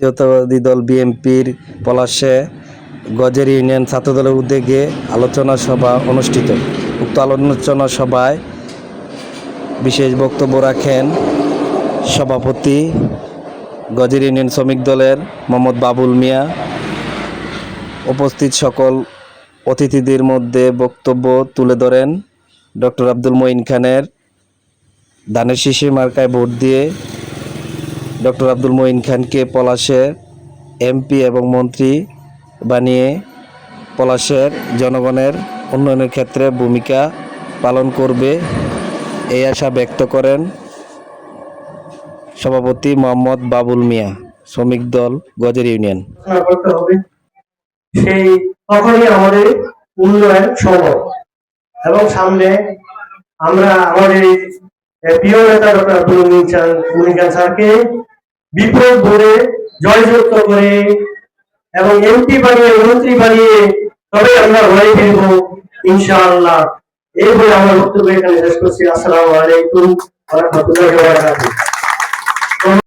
জাতীয়তাবাদী দল বিএনপির পলাশে গজের ইউনিয়ন ছাত্রদলের উদ্যোগে আলোচনা সভা অনুষ্ঠিত। উক্ত আলোচনা সভায় বিশেষ বক্তব্য রাখেন সভাপতি গজের ইউনিয়ন শ্রমিক দলের মোহাম্মদ বাবুল মিয়া। উপস্থিত সকল অতিথিদের মধ্যে বক্তব্য তুলে ধরেন ডক্টর আব্দুল মঈন খানের। ধানের শিশি মার্কায় ভোট দিয়ে ডক্টর আব্দুল মঈন খানকে পলাশের এমপি এবং মন্ত্রী বানিয়ে পলাশের জনগণের উন্নয়নের ক্ষেত্রে ভূমিকা পালন করবে। এই আশা ব্যক্ত করেন সভাপতি মোহাম্মদ বাবুল মিয়া, শ্রমিক দল গজের ইউনিয়ন। সেই তখনই আমাদের উন্নয়ন সম্ভব এবং সামনে আমরা আমাদের প্রিয় নেতা ডক্টর আব্দুল মুমিন খান স্যারকে বিপুল ধরে, জয়যুক্ত করে এবং এমপি বানিয়ে, মন্ত্রী বানিয়ে তবে আমরা ঘরে ফিরব ইনশাআল্লাহ। এই বলে আমার বক্তব্য এখানে শেষ করছি। আসসালামু আলাইকুম। রাহমাতুল্লাহি